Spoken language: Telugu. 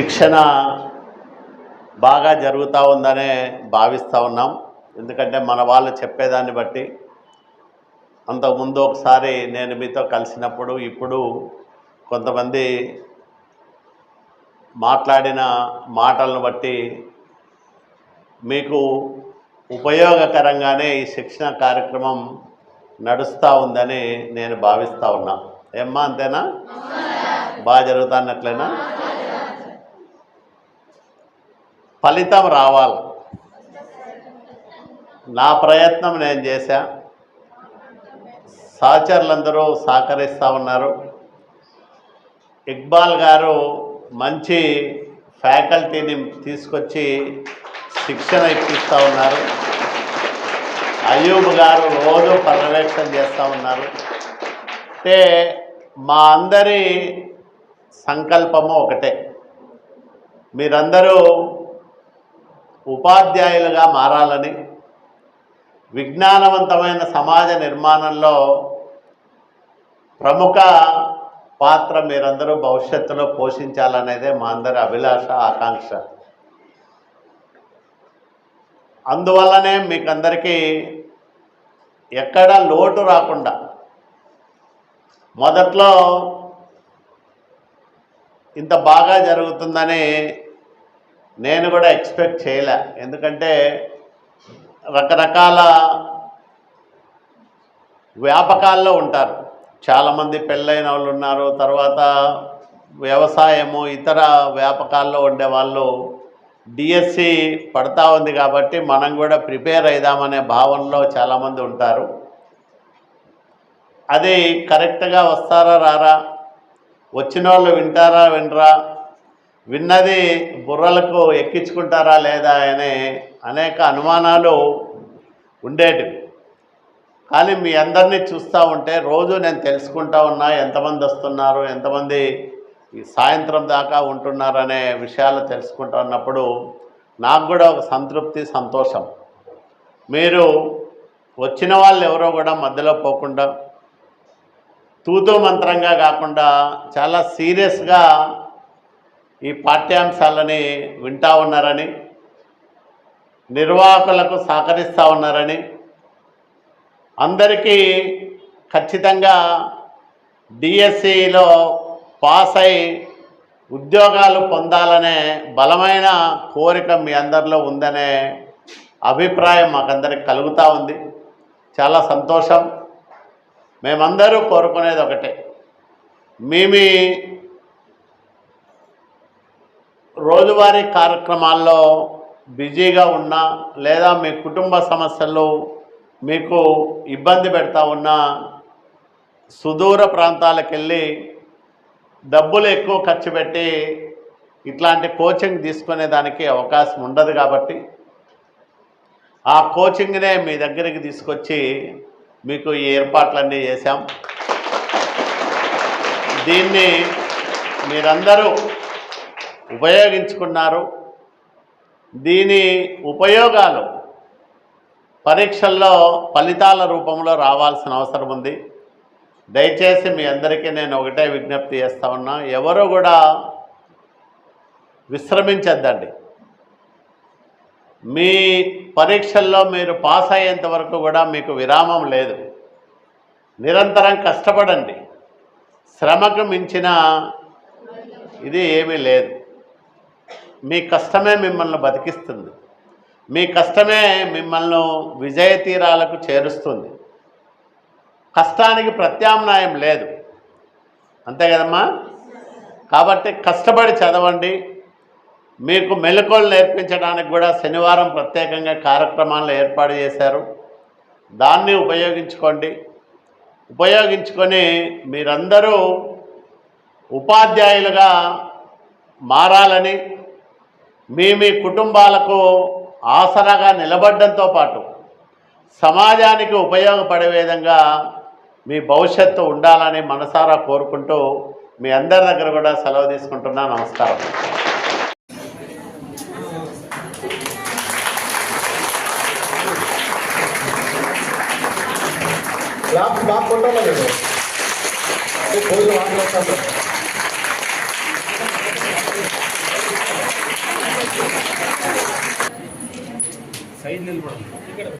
శిక్షణ బాగా జరుగుతూ ఉందనే భావిస్తూ ఉన్నాం. ఎందుకంటే మన వాళ్ళు చెప్పేదాన్ని బట్టి అంతకుముందు ఒకసారి నేను మీతో కలిసినప్పుడు ఇప్పుడు కొంతమంది మాట్లాడిన మాటలను బట్టి మీకు ఉపయోగకరంగానే ఈ శిక్షణ కార్యక్రమం నడుస్తూ ఉందని నేను భావిస్తూ ఉన్నా. ఏమ్మా అంతేనా? బాగా జరుగుతున్నట్లేనా ఫలితం రావాలి. నా ప్రయత్నం నేను చేశా. సహచరులందరూ సహకరిస్తూ ఉన్నారు. ఇక్బాల్ గారు మంచి ఫ్యాకల్టీని తీసుకొచ్చి శిక్షణ ఇప్పిస్తూ ఉన్నారు. అయూబ్ గారు రోజు పర్యవేక్షణ చేస్తూ ఉన్నారు. అంటే మా అందరి సంకల్పము ఒకటే. మీరందరూ ఉపాధ్యాయులుగా మారాలని విజ్ఞానవంతమైన సమాజ నిర్మాణంలో ప్రముఖ పాత్ర మీరందరూ భవిష్యత్తులో పోషించాలనేదే మా అందరి అభిలాష ఆకాంక్ష. అందువల్లనే మీకందరికీ ఎక్కడ లోటు రాకుండా మొదట్లో ఇంత బాగా జరుగుతుందని నేను కూడా ఎక్స్పెక్ట్ చేయలే. ఎందుకంటే రకరకాల వ్యాపకాల్లో ఉంటారు. చాలామంది పెళ్ళైన వాళ్ళు ఉన్నారు తర్వాత వ్యవసాయము ఇతర వ్యాపకాల్లో ఉండే వాళ్ళు డిఎస్సి పడతా ఉంది కాబట్టి మనం కూడా ప్రిపేర్ అయిదామనే భావనలో చాలామంది ఉంటారు. అది కరెక్ట్గా వస్తారా రారా? వచ్చిన వాళ్ళు వింటారా వినరా? విన్నది బుర్రలకు ఎక్కించుకుంటారా లేదా అనే అనేక అనుమానాలు ఉండేటివి. కానీ మీ అందరినీ చూస్తూ ఉంటే రోజు నేను తెలుసుకుంటా ఉన్నా ఎంతమంది వస్తున్నారు ఎంతమంది ఈ సాయంత్రం దాకా ఉంటున్నారనే విషయాలు తెలుసుకుంటా ఉన్నప్పుడు నాకు కూడా ఒక సంతృప్తి సంతోషం. మీరు వచ్చిన వాళ్ళు ఎవరో కూడా మధ్యలో పోకుండా తూతూ మంత్రంగా కాకుండా చాలా సీరియస్గా ఈ పాఠ్యాంశాలని వింటా ఉన్నారని నిర్వాహకులకు సహకరిస్తూ ఉన్నారని అందరికీ ఖచ్చితంగా డిఎస్సిలో పాస్ అయి ఉద్యోగాలు పొందాలనే బలమైన కోరిక మీ అందరిలో ఉందనే అభిప్రాయం మాకందరికి కలుగుతూ ఉంది. చాలా సంతోషం. మేమందరూ కోరుకునేది ఒకటే. మీ మీ రోజువారీ కార్యక్రమాల్లో బిజీగా ఉన్నా లేదా మీ కుటుంబ సమస్యలు మీకు ఇబ్బంది పెడతా ఉన్నా సుదూర ప్రాంతాలకు వెళ్ళి డబ్బులు ఎక్కువ ఖర్చు పెట్టి ఇట్లాంటి కోచింగ్ తీసుకునే దానికి అవకాశం ఉండదు కాబట్టి ఆ కోచింగ్నే మీ దగ్గరికి తీసుకొచ్చి మీకు ఈ ఏర్పాట్లన్నీ చేశాం. దీన్ని మీరందరూ ఉపయోగించుకున్నారు. దీని ఉపయోగాలు పరీక్షల్లో ఫలితాల రూపంలో రావాల్సిన అవసరం ఉంది. దయచేసి మీ అందరికీ నేను ఒకటే విజ్ఞప్తి చేస్తా ఉన్నా ఎవరు కూడా విశ్రమించద్దండి. మీ పరీక్షల్లో మీరు పాస్ అయ్యేంత వరకు కూడా మీకు విరామం లేదు. నిరంతరం కష్టపడండి. శ్రమకు మించిన ఇది ఏమీ లేదు. మీ కష్టమే మిమ్మల్ని బతికిస్తుంది. మీ కష్టమే మిమ్మల్ని విజయ తీరాలకు చేరుస్తుంది. కష్టానికి ప్రత్యామ్నాయం లేదు. అంతే కదమ్మా? కాబట్టి కష్టపడి చదవండి. మీకు మెలకువలు నేర్పించడానికి కూడా శనివారం ప్రత్యేకంగా కార్యక్రమాలు ఏర్పాటు చేశారు. దాన్ని ఉపయోగించుకోండి. ఉపయోగించుకొని మీరందరూ ఉపాధ్యాయులుగా మారాలని మీ మీ కుటుంబాలకు ఆసరాగా నిలబడడంతో పాటు సమాజానికి ఉపయోగపడే విధంగా మీ భవిష్యత్తు ఉండాలని మనసారా కోరుకుంటూ మీ అందరి దగ్గర కూడా సెలవు తీసుకుంటున్నా. నమస్కారం. Clap side ನಿಲ್ಬಿಡೋಣ